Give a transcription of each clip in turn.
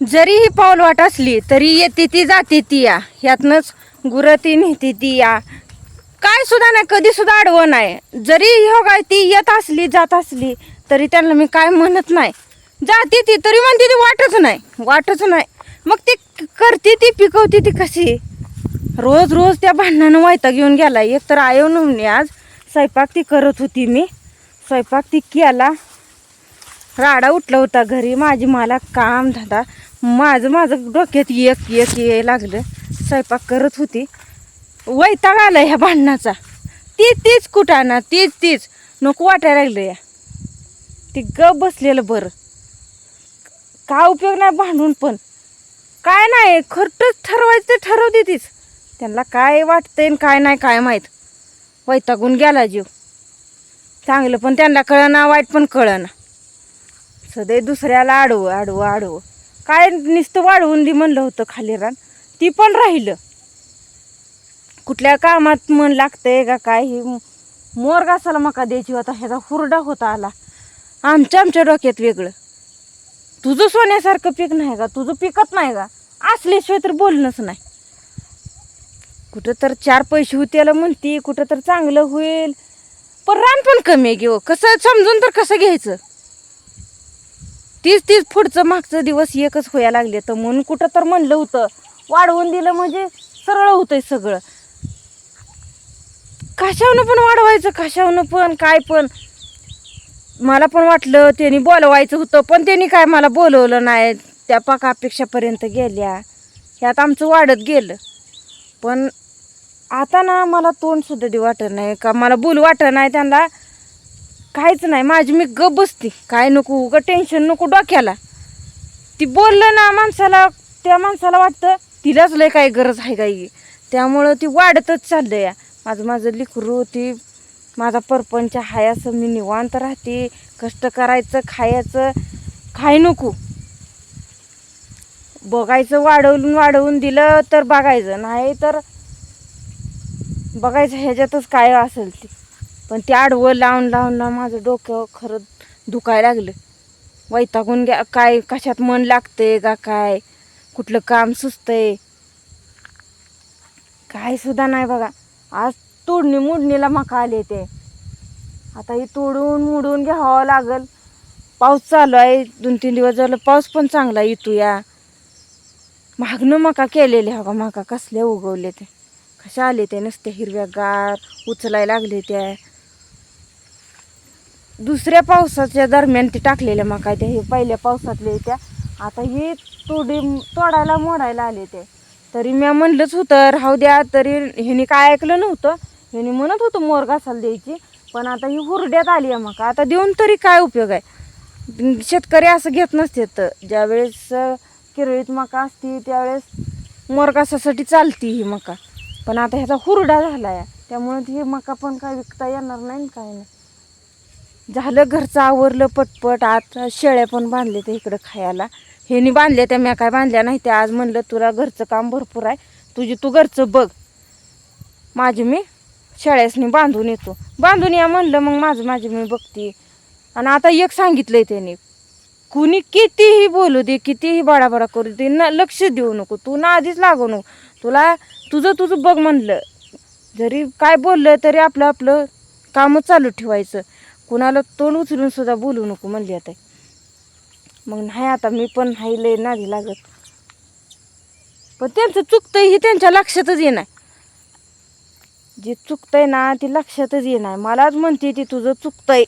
जरी ही पाऊल वाट असली तरी येते ती जाते ती या. ह्यातनंच गुरती नेते ती या. काय सुद्धा नाही कधी सुद्धा अडवं नाही. जरी हो काय ती येत असली जात असली तरी त्यांना मी काय म्हणत नाही. जाते ती तरी म्हणते ती वाटच नाही. वाटच नाही. मग ती करते ती पिकवते ती कशी? रोज रोज त्या भांडणानं वायता घेऊन गेला. एक तर आयो नवनी आज स्वयंपाक ती करत होती मी. स्वयंपाक ती केला. राडा उठला होता घरी. माझी मला काम धंदा माझं माझं डोक्यात एक एक ये लागलं. स्वयंपाक करत होती. वैताग आला ह्या भांडणाचा. तीच तीच कुटाणा तीच तीच. नको वाटायला लागलं या. ती गप बसलेलं बरं. काय उपयोग नाही भांडून पण? काय नाही खरंच ठरवायचं ते ठरवते तीच. त्यांना काय वाटतंय आणि काय नाही काय माहीत. वैतागून गेला जीव. चांगलं पण त्यांना कळना वाईट पण कळना सदैव दुसऱ्याला आडवं आडवं आडवं. काय नुसतं वाढवून दे म्हणलं होतं खाली रान ती पण राहिलं. कुठल्या कामात मन लागतंय का काय हे मोर घासाला मका द्यायची होता ह्याचा हुरडा होता आला. आमच्या आमच्या डोक्यात वेगळं. तुझं सोन्यासारखं पीक नाही का? तुझं पिकत नाही का? असल्याशिवाय तर बोलणंच नाही. कुठं तर चार पैसे होतील म्हणती कुठं तर चांगलं होईल. पण रान पण कमी आहे घेऊ हो. कसं समजून तर कसं घ्यायचं? तीच तीच पुढचं मागचं दिवस एकच व्हायला लागले तर म्हणून कुठं तर म्हणलं होतं. वाढवून दिलं म्हणजे सरळ होतंय सगळं. कशावनं पण वाढवायचं कशावनं पण काय पण. मला पण वाटलं त्यांनी बोलवायचं होतं पण त्यांनी काय मला बोलवलं नाही. त्या पाक अपेक्षापर्यंत गेल्या. ह्यात आमचं वाढत गेलं. पण आता ना मला तोंड सुद्धा दे वाटत नाही. का मला बोल वाटत नाही त्यांना. काहीच नाही. माझी मी गप बसते. काय नको उगं टेन्शन नको डोक्याला. ती बोललं ना माणसाला त्या माणसाला वाटतं तिलाच लय काय गरज आहे काही. त्यामुळं ती वाढतच चाललं या माझं माझं लिकरू ती माझा परपंच हाय असं मी निवांत राहते. कष्ट करायचं खायचं खाय नको. बघायचं वाढवून वाढवून दिलं तर बघायचं. नाही तर बघायचं ह्याच्यातच काय असेल ते. पण ते आडवं लावून लावून लावून माझं डोकं खरं दुखायला लागलं. वैतागून घ्या काय कशात मन लागतंय का काय? कुठलं काम सुचतंय? काय सुद्धा नाही बघा. आज तोडणी मोडणीला मका आले ते. आता हे तोडून मोडून घ्यावं लागल. पाऊस चालू आहे दोन तीन दिवस झालं पाऊस पण चांगला येतो या. मागणं मका केलेले हा का मका कसले उगवले ते. कशा आले ते नुसते हिरव्यागार उचलायला लागले त्या. दुसऱ्या पावसाच्या दरम्यान ते टाकलेल्या मका त्या हे पहिल्या पावसातले त्या. आता हे तोडी तोडायला मोडायला आले ते. तरी मी म्हणलंच होतं राहू द्या तरी ह्यानी काय ऐकलं नव्हतं. ह्यानी म्हणत होतं मोर घासायला द्यायची. पण आता ही हुरड्यात आली आहे मका. आता देऊन तरी काय उपयोग आहे? शेतकरी असं घेत नसते तर ज्यावेळेस केरळीत किरळीत मका असते त्यावेळेस मोरगासासाठी चालती ही मका. पण आता ह्याचा हुरडा झाला आहे त्यामुळे ही मका पण काय विकता येणार नाही काय नाही. झालं घरचं आवरलं पटपट. आता शेळ्या पण बांधले ते इकडं खायला. ह्यानी बांधल्या त्या म्या काय बांधल्या नाही त्या. आज म्हणलं तुला घरचं काम भरपूर आहे. तुझी तू घरचं बघ. माझी मी शेळ्यासनी बांधून येतो. बांधून या म्हणलं मग माझं माझी मी बघते. आणि आता एक सांगितलंय त्याने कुणी कितीही बोलू दे कितीही बाडाबाडा करू दे न लक्ष देऊ नको. तू ना आधीच लागू नको. तुला तुझं तुझं बघ म्हणलं. जरी काय बोललं तरी आपलं आपलं कामं चालू ठेवायचं. कुणाला तोंड उचलून सुद्धा बोलू नको म्हणली आता. मग नाही आता मी पण नाही लय नादी लागत. पण त्यांचं चुकतंय ही त्यांच्या लक्षातच येणार. जे चुकतंय ना ते लक्षातच येणार. मलाच म्हणते ती तुझं चुकतंय.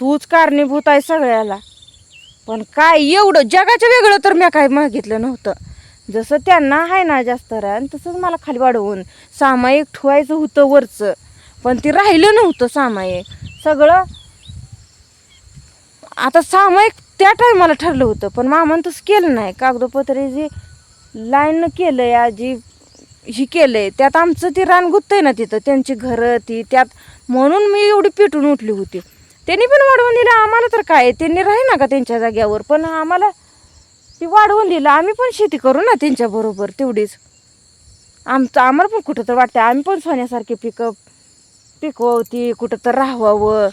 तूच कारणीभूत आहे सगळ्याला. पण काय एवढं जगाच्या वेगळं तर मी काय मागितलं नव्हतं. जसं त्यांना आहे ना जास्त रान तसंच मला खाली वाढवून सामायिक ठेवायचं होतं वरचं. पण ते राहिलं नव्हतं सामायिक. सगळं. आता सामायिक त्या टायमाला ठरलं होतं पण मामान तसं केलं नाही. कागदोपत्रे जी लाईन केलं आहे जी ही केलंय त्यात आमचं ती रान आहे ना तिथं. त्यांची घरं ती त्यात म्हणून मी एवढी पेटून उठली होती. त्यांनी पण वाढवून दिलं आम्हाला तर काय? त्यांनी राही ना का त्यांच्या जाग्यावर? पण आम्हाला ती वाढवून दिलं. आम्ही पण शेती करू ना त्यांच्याबरोबर तेवढीच. आमचं आम्हाला पण कुठं तर वाटतं आम्ही पण सोन्यासारखे पिकं पिकवती कुठं तर राहावं.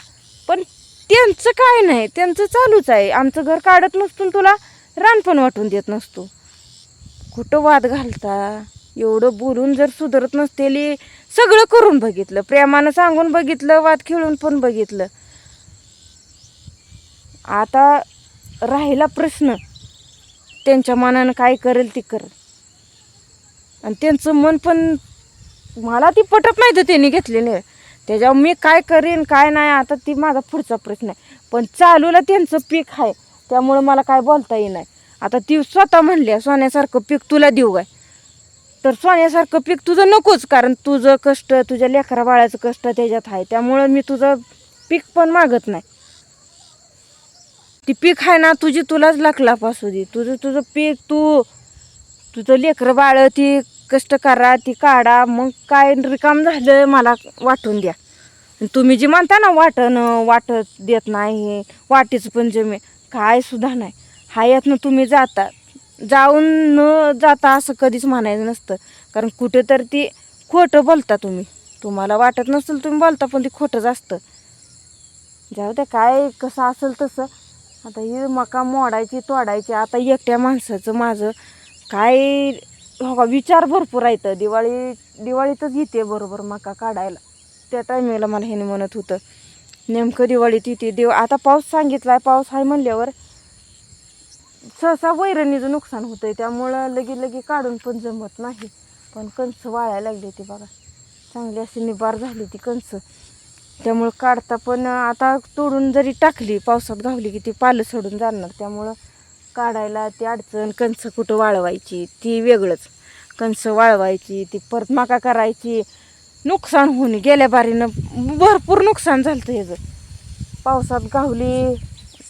पण त्यांचं काय नाही त्यांचं चालूच आहे. आमचं घर काढत नसतो तुला रान पण वाटून देत नसतो. कुठं वाद घालता? एवढं बोलून जर सुधरत नसतेली सगळं करून बघितलं. प्रेमानं सांगून बघितलं वाद खेळून पण बघितलं. आता राहिला प्रश्न. त्यांच्या मनानं काय करेल ती करेल आणि त्यांचं मन पण मला ती पटत नाही तर त्यांनी घेतलेलं. आहे त्याच्यावर मी काय करीन काय नाही आता ती माझा पुढचा प्रश्न आहे. पण चालूला त्यांचं पीक आहे त्यामुळं मला काय बोलता येई नाही आता ती स्वतः म्हणली सोन्यासारखं पीक तुला देऊ काय? तर सोन्यासारखं पीक तुझं नकोच कारण तुझं कष्ट तुझ्या लेकरा बाळाचं कष्ट त्याच्यात आहे. त्यामुळं मी तुझं पीक पण मागत नाही. ती पीक आहे ना तुझी तुलाच लाख असू दे. तुझं तुझं पीक तू तुझं लेकरं बाळ ती कष्ट करा ती काढा. मग काय रिकाम झालं मला वाटून द्या. तुम्ही जी म्हणता ना वाटण वाटत देत नाही वाटीचं पण जमे काय सुद्धा नाही. हायातनं तुम्ही जाता. जाऊन न जाता असं कधीच म्हणायचं नसतं. कारण कुठे तर ती खोटं बोलता तुम्ही. तुम्हाला वाटत नसेल तुम्ही बोलता पण ती खोटंच असतं. जाऊ द्या काय कसं असेल तसं. आता ही मका मोडायची तोडायची. आता एकट्या माणसाचं माझं काय हो का विचार भरपूर आहेत. दिवाळी दिवाळीतच येते बरोबर मका काढायला. त्या टायमिंगला मला ह्याने म्हणत होतं नेमकं दिवाळीत येते. देव आता पाऊस सांगितला आहे पाऊस आहे म्हणल्यावर सहसा वैरणीचं नुकसान होतं आहे त्यामुळं लगे लगे काढून पण जमत नाही. पण कणस वाळायला लागली ती बघा. चांगली अशी निबार झाली ती कणसं त्यामुळं काढता पण आता तोडून जरी टाकली पावसात घावली की ती पालं सोडून जाणार. त्यामुळं काढायला ती अडचण कणसं कुठं वाळवायची ती वेगळंच. कणसं वाळवायची ती परत मका करायची. नुकसान होऊन गेल्या बारीनं भरपूर नुकसान झालं ह्याचं पावसात गावली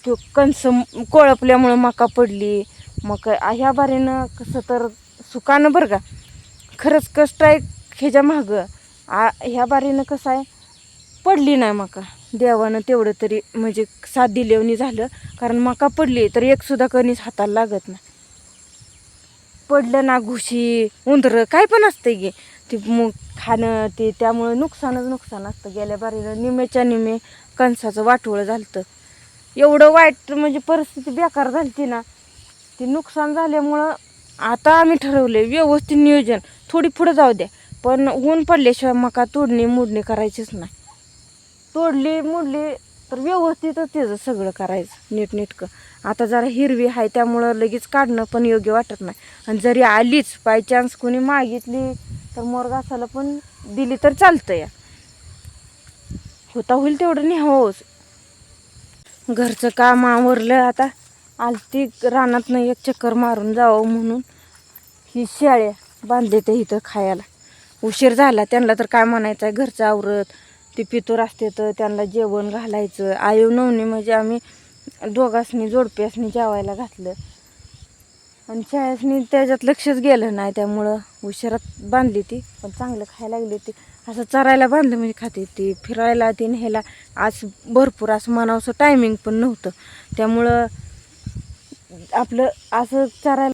तो कणसं कोळपल्यामुळं मका पडली. मग ह्या बारीनं कसं तर सुकानं बरं का. खरंच कष्ट आहे ह्याच्या मागं. आ ह्या बारीनं कसं आहे पडली नाही मका. देवानं तेवढं तरी म्हणजे साथ दिलेवणी झालं. कारण मका पडली तर एक सुद्धा कणीस हाताला लागत नाही. पडलं ना घुशी उंदरं काय पण असतं गे ते मग खाणं ते त्यामुळं नुकसानच नुकसान असतं. गेल्या बारीनं निम्याच्या निमे कणसाचं वाटोळं झालं एवढं वाईट म्हणजे परिस्थिती बेकार झाली ना. ते नुकसान झाल्यामुळं आता आम्ही ठरवले व्यवस्थित नियोजन. थोडी पुढं जाऊ द्या. पण ऊन पडल्याशिवाय मका तोडणी मोडणी करायचीच नाही. तोडली मोडली तर व्यवस्थितच त्याचं सगळं करायचं नीटनेटकं. आता जरा हिरवी आहे त्यामुळं लगेच काढणं पण योग्य वाटत नाही. आणि जरी आलीच बाय चान्स कोणी मागितली तर मोर घासाला पण दिली तर चालतं या होता होईल तेवढं न्यावंच हो. घरचं काम आवरलं आता आलती रानातनं एक चक्कर मारून जावं म्हणून. ही शेळ्या बांधले ते इथं खायला. उशीर झाला त्यांना तर काय म्हणायचं आहे घरचं आवरत. ते पितूर असते तर त्यांना जेवण घालायचं. आयु नवनी म्हणजे आम्ही दोघासनी जोडप्यासनी जेवायला घातलं. आणि शाळेसनी त्याच्यात लक्षच गेलं नाही त्यामुळं उशिरात बांधली ती पण चांगलं खायला लागली ती. असं चरायला बांधलं म्हणजे खाते ती. फिरायला ती न्यायला आज भरपूर असं म्हणावंसं टायमिंग पण नव्हतं. त्यामुळं आपलं असं चरायला